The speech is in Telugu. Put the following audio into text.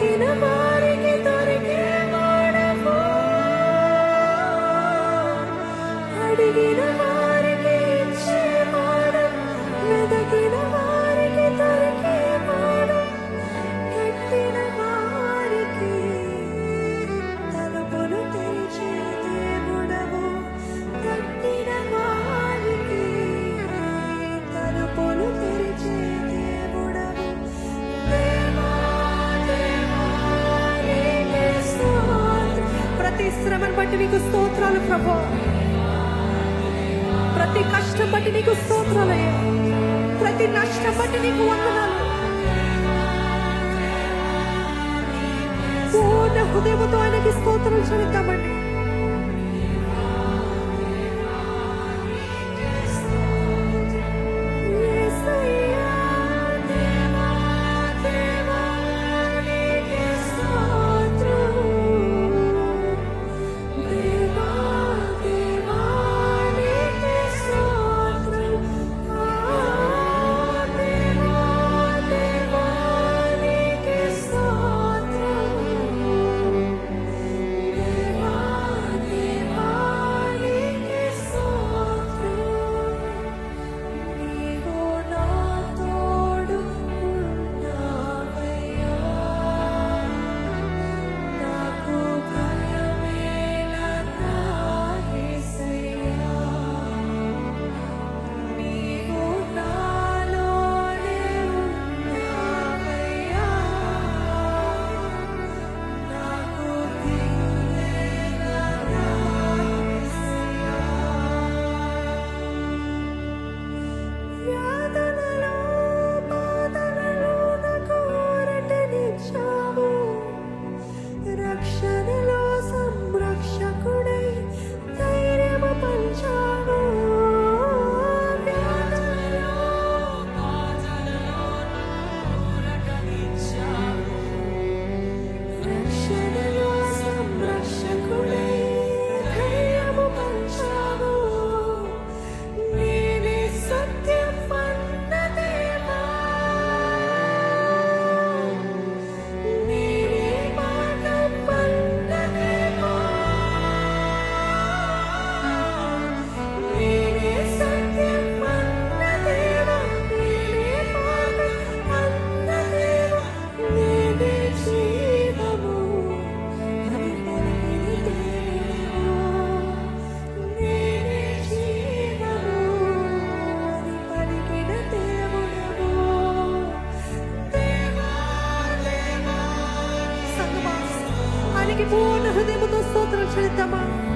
Thank you. బట్టి నీకు స్తోత్రాలు ప్రభా. ప్రతి కష్టం బట్టి నీకు స్తోత్రాలయ్యా. ప్రతి నష్టం బట్టి నీకు వందనాలు. పూర్ణ హృదయముతో ఆయనకి స్తోత్రం చెల్లిద్దామండి. 하나님께 구원을 흐대묻어 쏟들을 차렸다마